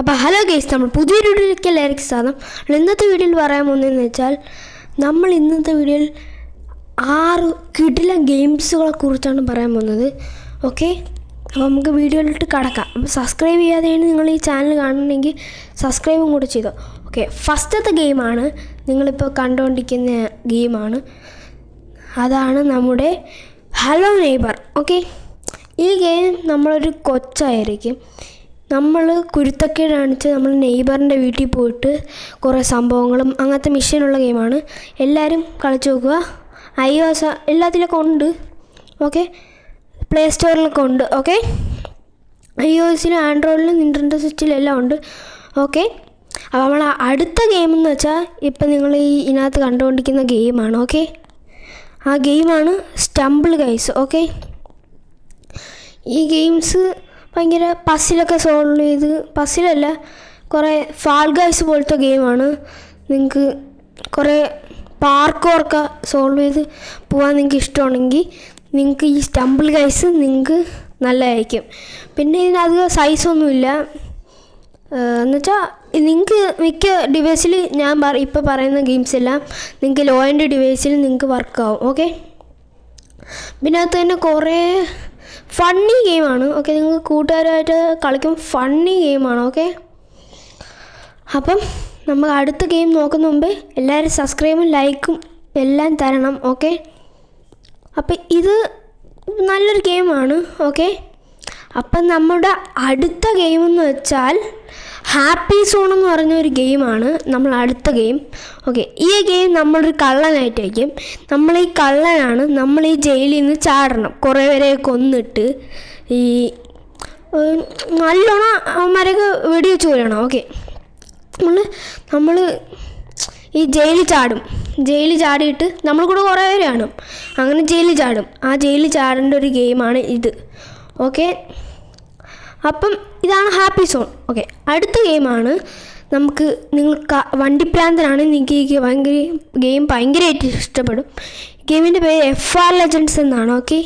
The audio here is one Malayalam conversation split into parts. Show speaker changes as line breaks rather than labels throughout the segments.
അപ്പോൾ ഹലോ ഗേസ് നമ്മൾ പുതിയൊരു വീഡിയോയിലേക്ക് എല്ലാവർക്കും സ്വാഗതം. ഇന്നത്തെ വീഡിയോയിൽ പറയാൻ പോകുന്നതെന്ന് വെച്ചാൽ നമ്മൾ ഇന്നത്തെ വീഡിയോയിൽ ആറ് കിടില ഗെയിംസുകളെ കുറിച്ചാണ് പറയാൻ പോകുന്നത്. ഓക്കെ? അപ്പോൾ നമുക്ക് വീഡിയോയിലോട്ട് കടക്കാം. അപ്പോൾ സബ്സ്ക്രൈബ് ചെയ്യാതെയാണ് നിങ്ങൾ ഈ ചാനൽ കാണണമെങ്കിൽ സബ്സ്ക്രൈബും കൂടെ ചെയ്തോ ഓക്കെ? ഫസ്റ്റത്തെ ഗെയിമാണ് നിങ്ങളിപ്പോൾ കണ്ടുകൊണ്ടിരിക്കുന്ന ഗെയിമാണ്. അതാണ് നമ്മുടെ ഹലോ നെയ്ബർ. ഓക്കെ? ഈ ഗെയിം നമ്മളൊരു കൊച്ചായിരിക്കും. നമ്മൾ കുരുത്തക്കേട് കാണിച്ച് നമ്മൾ നെയ്ബറിന്റെ വീട്ടിൽ പോയിട്ട് കുറേ സംഭവങ്ങളും അങ്ങനത്തെ മിഷനുള്ള ഗെയിമാണ് എല്ലാവരും കളിച്ച് നോക്കുക. ഐ ഒ എല്ലാത്തിലൊക്കെ ഉണ്ട്. ഓക്കെ പ്ലേ സ്റ്റോറിലൊക്കെ ഉണ്ട്. ഓക്കെ ഐ ഒ എസിലും ആൻഡ്രോയിഡിലും നിന്റെ സ്വിച്ചിലും എല്ലാം ഉണ്ട്. ഓക്കെ അപ്പോൾ നമ്മൾ അടുത്ത ഗെയിം എന്ന് വെച്ചാൽ ഇപ്പം നിങ്ങൾ ഈ ഇതിനകത്ത് കണ്ടുകൊണ്ടിരിക്കുന്ന ഗെയിമാണ് ഓക്കെ ആ ഗെയിമാണ് സ്റ്റംബിൾ ഗൈസ് ഓക്കെ ഈ ഗെയിംസ് ഭയങ്കര പസിലൊക്കെ സോൾവ് ചെയ്ത് പസിലല്ല കുറേ ഫാൾഗൈസ് പോലത്തെ ഗെയിമാണ് നിങ്ങൾക്ക് കുറേ പാർക്കോർക്കെ സോൾവ് ചെയ്ത് പോകാൻ നിങ്ങൾക്ക് ഇഷ്ടമാണെങ്കിൽ നിങ്ങൾക്ക് ഈ സ്റ്റംബിൾ ഗൈസ് നിങ്ങൾക്ക് നല്ലതായിരിക്കും. പിന്നെ ഇതിനധികം സൈസൊന്നുമില്ല എന്നുവെച്ചാൽ നിങ്ങൾക്ക് മിക്ക ഡിവൈസിൽ ഞാൻ പറ ഇപ്പോൾ പറയുന്ന ഗെയിംസ് എല്ലാം നിങ്ങൾക്ക് ലോ എൻഡ് ഡിവൈസിൽ നിങ്ങൾക്ക് വർക്കാവും ഓക്കെ പിന്നെ അത് തന്നെ കുറേ ഫണ്ണി ഗെയിമാണ് ഓക്കെ നിങ്ങൾ കൂട്ടുകാരുമായിട്ട് കളിക്കും ഫണ്ണി ഗെയിമാണ് ഓക്കെ അപ്പം നമ്മൾ അടുത്ത ഗെയിം നോക്കുന്ന മുമ്പ് എല്ലാവരും സബ്സ്ക്രൈബും ലൈക്കും എല്ലാം തരണം ഓക്കെ അപ്പം ഇത് നല്ലൊരു ഗെയിമാണ് ഓക്കെ അപ്പം നമ്മുടെ അടുത്ത ഗെയിം എന്ന് വെച്ചാൽ ഹാപ്പി സോൺ എന്ന് പറഞ്ഞ ഒരു ഗെയിമാണ് നമ്മൾ അടുത്ത ഗെയിം ഓക്കെ ഈ ഗെയിം നമ്മളൊരു കള്ളനായിട്ടായിരിക്കും. നമ്മൾ ഈ കള്ളനാണ് നമ്മൾ ഈ ജയിലിൽ നിന്ന് ചാടണം. കുറേ പേരെ കൊന്നിട്ട് ഈ നല്ലോണം അവന്മാരെയൊക്കെ വെടിവെച്ച് കൊല്ലണം ഓക്കെ നമ്മൾ നമ്മൾ ഈ ജയിലിൽ ചാടും. ജയിലിൽ ചാടിയിട്ട് നമ്മൾ കൂടെ കുറേ പേര് കാണും. അങ്ങനെ ജയിലിൽ ചാടും. ആ ജയിലിൽ ചാടേണ്ട ഒരു ഗെയിമാണ് ഇത്. ഓക്കെ അപ്പം ഇതാണ് ഹാപ്പി സോൺ. ഓക്കെ അടുത്ത ഗെയിമാണ് നമുക്ക് നിങ്ങൾ ക- വണ്ടിപ്രാന്തനാണ് നിങ്ങൾക്ക് ഈ ഭയങ്കര ഗെയിം ഭയങ്കരമായിട്ട് ഇഷ്ടപ്പെടും. ഗെയിമിന്റെ പേര് എഫ് ആർ ലെജൻസ് എന്നാണ് ഓക്കെ?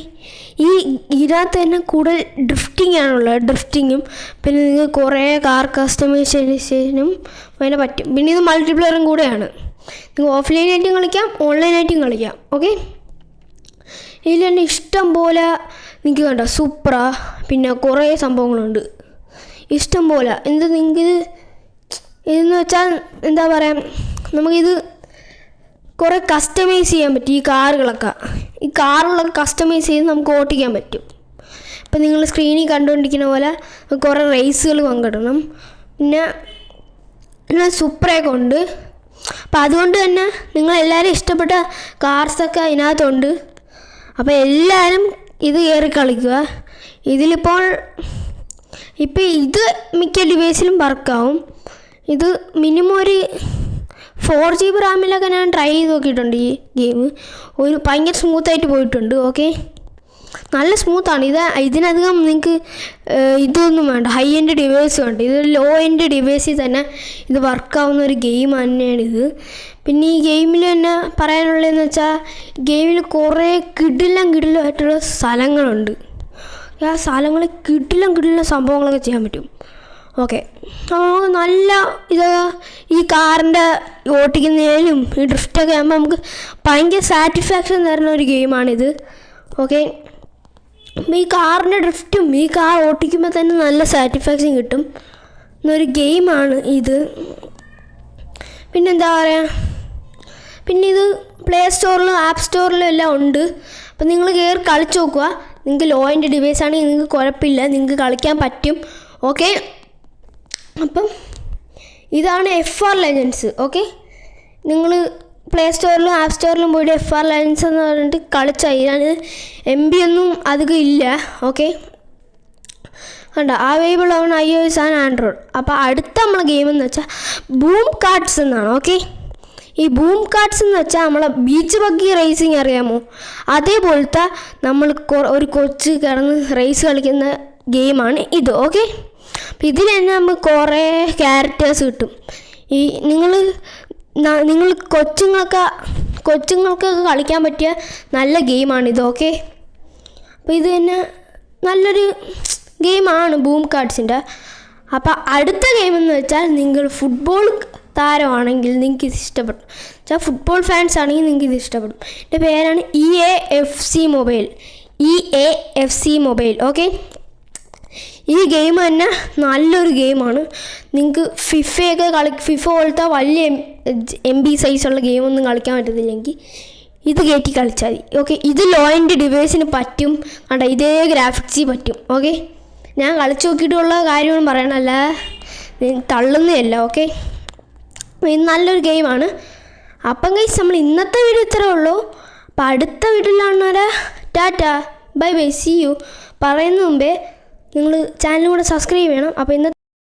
ഈ ഇതിനകത്ത് തന്നെ കൂടുതൽ ഡ്രിഫ്റ്റിംഗ് ആണുള്ളത് ഡ്രിഫ്റ്റിങ്ങും പിന്നെ നിങ്ങൾക്ക് കുറേ കാർ കസ്റ്റമൈസേഷനും അതിനെ പറ്റും. പിന്നെ ഇത് മൾട്ടിപ്ലെയറും കൂടെയാണ്. നിങ്ങൾക്ക് ഓഫ്ലൈനായിട്ടും കളിക്കാം ഓൺലൈനായിട്ടും കളിക്കാം ഓക്കെ? ഇതിൽ തന്നെ ഇഷ്ടം പോലെ നിങ്ങൾക്ക് കണ്ട? സൂപ്ര പിന്നെ കുറേ സംഭവങ്ങളുണ്ട്. ഇഷ്ടം പോലെ. എന്ത് നിങ്ങൾക്കിത് ഇതെന്ന് വെച്ചാൽ എന്താ പറയുക നമുക്കിത് കുറേ കസ്റ്റമൈസ് ചെയ്യാൻ പറ്റും ഈ കാറുകളൊക്കെ. ഈ കാറുകളൊക്കെ കസ്റ്റമൈസ് ചെയ്ത് നമുക്ക് ഓട്ടിക്കാൻ പറ്റും. ഇപ്പം നിങ്ങൾ സ്ക്രീനിൽ കണ്ടുകൊണ്ടിരിക്കുന്ന പോലെ കുറേ റേസുകൾ പങ്കിടണം. പിന്നെ പിന്നെ സൂപ്പറൊക്കെ ഉണ്ട്. അപ്പം അതുകൊണ്ട് തന്നെ നിങ്ങളെല്ലാവരും ഇഷ്ടപ്പെട്ട കാർസൊക്കെ അതിനകത്തുണ്ട്. അപ്പോൾ എല്ലാവരും ഇത് കയറി കളിക്കുക. ഇതിലിപ്പോൾ ഇപ്പം ഇത് മിക്ക ഡിവൈസിലും വർക്കാവും. ഇത് മിനിമം ഒരു ഫോർ ജി ബി റാമിലൊക്കെ ഞാൻ ട്രൈ ചെയ്ത് നോക്കിയിട്ടുണ്ട് ഈ ഗെയിം ഒരു ഭയങ്കര സ്മൂത്തായിട്ട് പോയിട്ടുണ്ട് ഓക്കെ നല്ല സ്മൂത്താണ് ഇത് ഇതിനധികം നിങ്ങൾക്ക് ഇതൊന്നും വേണ്ട. ഹൈ എൻഡ് ഡിവൈസ് വേണ്ട. ഇത് ലോ എൻഡ് ഡിവൈസിൽ തന്നെ ഇത് വർക്കാവുന്ന ഒരു ഗെയിം തന്നെയാണ് ഇത് പിന്നെ ഈ ഗെയിമിൽ തന്നെ പറയാനുള്ളതെന്ന് വെച്ചാൽ ഗെയിമിൽ കുറേ കിടിലം കിടിലമായിട്ടുള്ള സ്ഥലങ്ങളുണ്ട്. ആ സ്ഥലങ്ങളിൽ കിടിലം കിടിലം സംഭവങ്ങളൊക്കെ ചെയ്യാൻ പറ്റും. ഓക്കെ. നമുക്ക് നല്ല ഇത് ഈ കാറിന്റെ ഓട്ടിക്കുന്നതിലും ഈ ഡ്രിഫ്റ്റൊക്കെ ആകുമ്പോൾ നമുക്ക് ഭയങ്കര സാറ്റിസ്ഫാക്ഷൻ തരുന്ന ഒരു ഗെയിമാണിത്. ഓക്കെ. അപ്പം ഈ കാറിന്റെ ഡ്രിഫ്റ്റും ഈ കാർ ഓട്ടിക്കുമ്പോൾ തന്നെ നല്ല സാറ്റിസ്ഫാക്ഷൻ കിട്ടും. എന്നൊരു ഗെയിമാണ് ഇത്. പിന്നെന്താ പറയുക പിന്നെ ഇത് പ്ലേ സ്റ്റോറിലും ആപ്പ് സ്റ്റോറിലും എല്ലാം ഉണ്ട്. അപ്പം നിങ്ങൾ കയറി കളിച്ച് നോക്കുക. നിങ്ങൾക്ക് ലോ ഡിവൈസ് ആണെങ്കിൽ നിങ്ങൾക്ക് കുഴപ്പമില്ല. നിങ്ങൾക്ക് കളിക്കാൻ പറ്റും. ഓക്കെ അപ്പം ഇതാണ് എഫ് ആർ ലെജൻസ് ഓക്കെ നിങ്ങൾ പ്ലേ സ്റ്റോറിലും ആപ്പ് സ്റ്റോറിലും പോയിട്ട് എഫ് ആർ ലെജൻസ് എന്ന് പറഞ്ഞിട്ട് കളിച്ചാൽ ഇതിന് എം ബി ഒന്നും അധികം ഇല്ല. ഓക്കെ കണ്ട? Available on I O S and Android അപ്പോൾ അടുത്ത നമ്മളെ ഗെയിം എന്ന് വെച്ചാൽ ബൂം കാർഡ്സ് എന്നാണ്. ഓക്കെ ഈ ബൂം കാർഡ്സ് എന്ന് വെച്ചാൽ നമ്മളെ ബീച്ച് ബഗ്ഗി റേസിങ് അറിയാമോ? അതേപോലത്തെ നമ്മൾ ഒരു കൊച്ച് കിടന്ന് റേസ് കളിക്കുന്ന ഗെയിമാണ് ഇത് ഓക്കെ അപ്പം ഇതിൽ തന്നെ നമുക്ക് കുറേ ക്യാരക്ടേഴ്സ് കിട്ടും. ഈ നിങ്ങൾ നിങ്ങൾ കൊച്ചുങ്ങളൊക്കെ കൊച്ചുങ്ങൾക്കൊക്കെ കളിക്കാൻ പറ്റിയ നല്ല ഗെയിമാണ് ഇത് ഓക്കെ അപ്പോൾ ഇത് തന്നെ നല്ലൊരു ഗെയിമാണ് ബൂം കാർഡ്സിന്റെ അപ്പോൾ അടുത്ത ഗെയിം എന്ന് വെച്ചാൽ നിങ്ങൾ ഫുട്ബോൾ താരമാണെങ്കിൽ നിങ്ങൾക്ക് ഇത് ഇഷ്ടപ്പെടും വെച്ചാൽ ഫുട്ബോൾ ഫാൻസ് ആണെങ്കിൽ നിങ്ങൾക്ക് ഇത് ഇഷ്ടപ്പെടും എന്റെ പേരാണ് E A F C mobile E A F C mobile okay ഈ ഗെയിം തന്നെ നല്ലൊരു ഗെയിമാണ് നിങ്ങൾക്ക് ഫിഫയൊക്കെ കളി ഫിഫ പോലത്തെ വലിയ എം ബി സൈസുള്ള ഗെയിമൊന്നും കളിക്കാൻ പറ്റത്തില്ലെങ്കിൽ ഇത് കയറ്റി കളിച്ചാൽ മതി ഓക്കെ ഇത് ലോ എന്റെ ഡിവൈസിന് പറ്റും. കണ്ട? ഇതേ ഗ്രാഫിക്സിൽ പറ്റും ഓക്കെ ഞാൻ കളിച്ചു നോക്കിയിട്ടുള്ള കാര്യമൊന്നും പറയണല്ല തള്ളുന്നതല്ല ഓക്കെ നല്ലൊരു ഗെയിമാണ്. അപ്പം കഴിച്ച് നമ്മൾ ഇന്നത്തെ വീഡിയോ ഇത്രേ ഉള്ളൂ. അപ്പം അടുത്ത വീഡിയോയിലാണ് tata bye bye see you പറയുന്ന മുമ്പേ നിങ്ങൾ ചാനലും കൂടെ സബ്സ്ക്രൈബ് ചെയ്യണം. അപ്പോൾ ഇന്നത്തെ